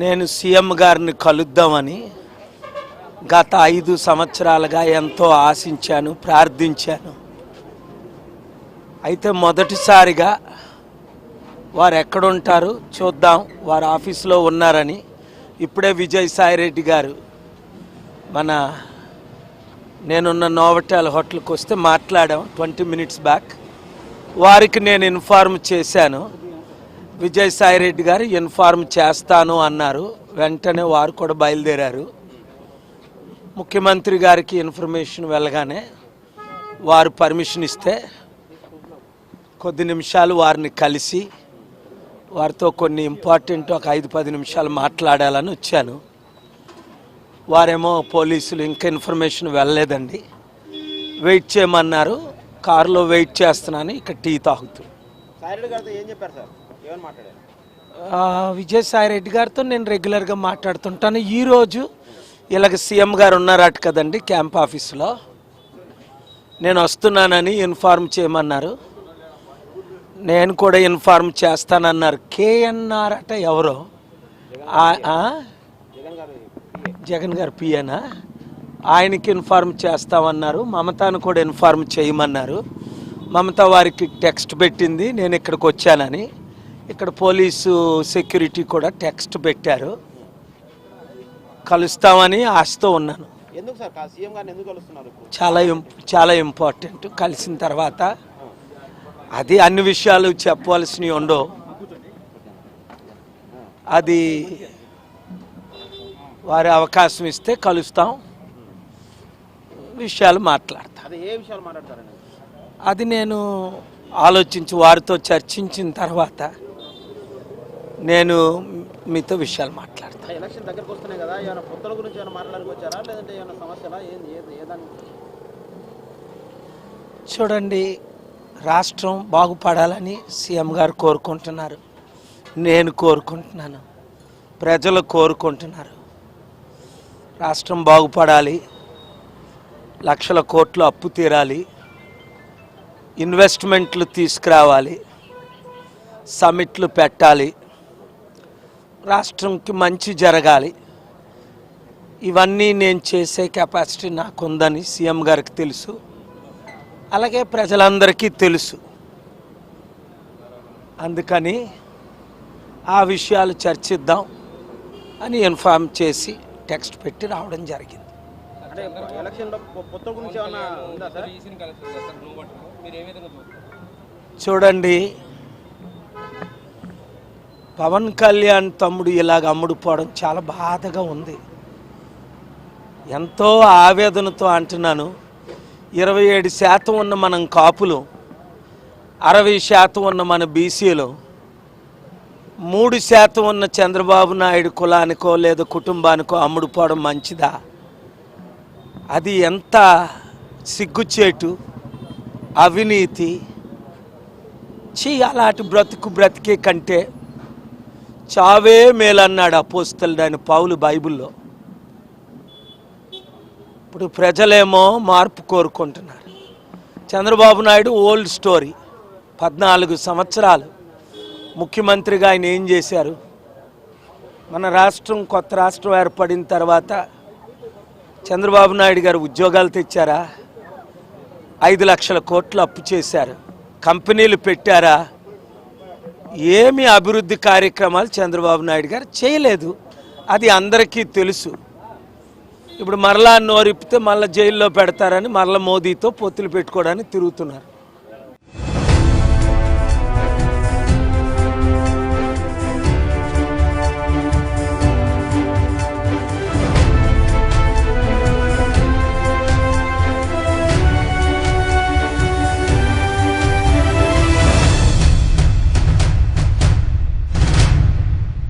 నేను సీఎం గారిని కలుద్దామని గత ఐదు సంవత్సరాలుగా ఎంతో ఆశించాను ప్రార్థించాను. అయితే మొదటిసారిగా వారు ఎక్కడుంటారు చూద్దాం వారు ఆఫీస్లో ఉన్నారని. ఇప్పుడే విజయసాయిరెడ్డి గారు మన నేనున్న నోవటాల్ హోటల్కి వస్తే మాట్లాడాం ట్వంటీ మినిట్స్ బ్యాక్. వారికి నేను ఇన్ఫార్మ్ చేశాను. విజయసాయిరెడ్డి గారు ఇన్ఫార్మ్ చేస్తాను అన్నారు. వెంటనే వారు కూడా బయలుదేరారు. ముఖ్యమంత్రి గారికి ఇన్ఫర్మేషన్ వెళ్ళగానే వారు పర్మిషన్ ఇస్తే కొద్ది నిమిషాలు వారిని కలిసి వారితో కొన్ని ఇంపార్టెంట్ ఒక ఐదు పది నిమిషాలు మాట్లాడాలని వచ్చాను. వారేమో పోలీసులు ఇంకా ఇన్ఫర్మేషన్ వెళ్ళలేదండి. వెయిట్ చేయమన్నారు. కారులో వెయిట్ చేస్తున్నాను. ఇక్కడ టీ తాగుతూ. గారితో ఏం చెప్పారు సార్? విజయసాయి రెడ్డి గారితో నేను రెగ్యులర్గా మాట్లాడుతుంటాను. ఈరోజు ఇలాగ సీఎం గారు ఉన్నారట కదండి క్యాంప్ ఆఫీసులో. నేను వస్తున్నానని ఇన్ఫార్మ్ చేయమన్నారు. నేను కూడా ఇన్ఫార్మ్ చేస్తానన్నారు. కేఎన్ఆర్ అట ఎవరో? జగన్ గారు పియనా? ఆయనకి ఇన్ఫార్మ్ చేస్తామన్నారు. మమతాను కూడా ఇన్ఫార్మ్ చేయమన్నారు. మమత వారికి టెక్స్ట్ పెట్టింది నేను ఇక్కడికి వచ్చానని. ఇక్కడ పోలీసు సెక్యూరిటీ కూడా టెక్స్ట్ పెట్టారు. కలుస్తామని ఆశతో ఉన్నాను. ఎందుకు సార్? కా- సీఎం గారిని ఎందుకు కలుస్తున్నారు ఇప్పుడు? చాలా చాలా ఇంపార్టెంట్. కలిసిన తర్వాత అది అన్ని విషయాలు చెప్పవలసినవి ఉండవు. అది వారి అవకాశం ఇస్తే కలుస్తాం. విషయాలు మాట్లాడతాం. అది నేను ఆలోచించి వారితో చర్చించిన తర్వాత నేను మీతో విషయాలు మాట్లాడతాను. అంటే ఎలక్షన్ దగ్గరకు వస్తున్నాయి కదా ఏమైనా పొత్తుల గురించి ఏమైనా మాట్లాడానికి వచ్చారా? లేదంటే ఏమైనా సమస్యలా? ఏంది ఏది ఏదాన్ని చూడండి రాష్ట్రం బాగుపడాలని సీఎం గారు కోరుకుంటున్నారు. నేను కోరుకుంటున్నాను. ప్రజలు కోరుకుంటున్నారు. రాష్ట్రం బాగుపడాలి. లక్షల కోట్లు అప్పు తీరాలి. ఇన్వెస్ట్మెంట్లు తీసుకురావాలి. సమిట్లు పెట్టాలి. రాష్ట్రంకి మంచి జరగాలి. ఇవన్నీ నేను చేసే కెపాసిటీ నాకుందని సీఎం గారికి తెలుసు. అలాగే ప్రజలందరికీ తెలుసు. అందుకని ఆ విషయాలు చర్చిద్దాం అని ఇన్ఫార్మ్ చేసి టెక్స్ట్ పెట్టి రావడం జరిగింది. అంటే ఎలక్షన్లో పొ- పొత్తుల గురించి ఏమైనా ఉందా సార్? చూడండి పవన్ కళ్యాణ్ తమ్ముడు ఇలాగ అమ్ముడుపోవడం చాలా బాధగా ఉంది. ఎంతో ఆవేదనతో అంటున్నాను. ఇరవై ఏడు శాతం ఉన్న మనం కాపులు అరవై శాతం ఉన్న మన బీసీలు మూడు శాతం ఉన్న చంద్రబాబు నాయుడు కులానికో లేదా కుటుంబానికో అమ్ముడుపోవడం మంచిదా? అది ఎంత సిగ్గుచేటు అవినీతి? చీ అలాంటి బ్రతుకు బ్రతికే కంటే చావే మేలన్నాడు అపోస్తలు ఆయన పౌలు బైబిల్లో. ఇప్పుడు ప్రజలేమో మార్పు కోరుకుంటున్నారు. చంద్రబాబు నాయుడు ఓల్డ్ స్టోరీ పద్నాలుగు సంవత్సరాలు. ముఖ్యమంత్రిగా ఆయన ఏం చేశారు? మన రాష్ట్రం కొత్త రాష్ట్రం ఏర్పడిన తర్వాత చంద్రబాబు నాయుడు గారు ఉద్యోగాలు తెచ్చారా? ఐదు లక్షల కోట్లు అప్పు చేశారు. కంపెనీలు పెట్టారా? ఏమి అభివృద్ధి కార్యక్రమాలు చంద్రబాబు నాయుడు గారు చేయలేదు. అది అందరికీ తెలుసు. ఇప్పుడు మరలా నోరిప్పితే మళ్ళీ జైల్లో పెడతారని మరలా మోదీతో పొత్తులు పెట్టుకోవడానికి తిరుగుతున్నారు.